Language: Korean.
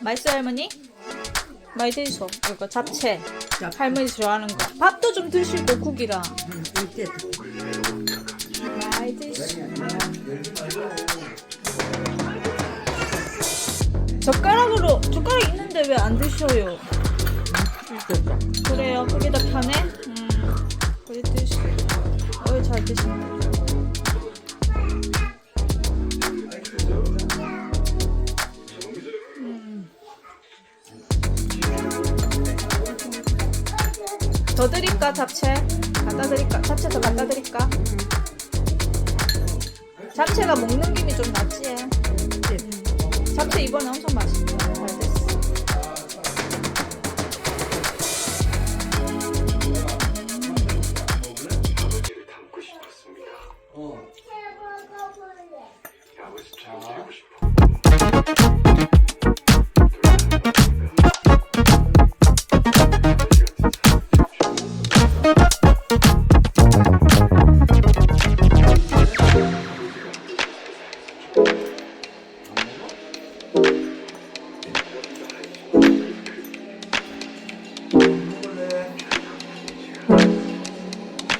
맛있어요 할머니? 많이 드셔. 이거 잡채. 할머니 좋아하는 거. 밥도 좀 드시고 국이랑. 많이 드시고. 젓가락으로 젓가락 있는데 왜 안 드셔요? 그래요. 그게 더 편해? 음. 그래 드시고. 어이 잘 드신다 더 드릴까 잡채? 갖다 드릴까? 잡채 더 갖다 드릴까? 잡채가 먹는 김이 좀 낫지 해. 음. 잡채 이번에 엄청 맛있다 잘 됐어. 어.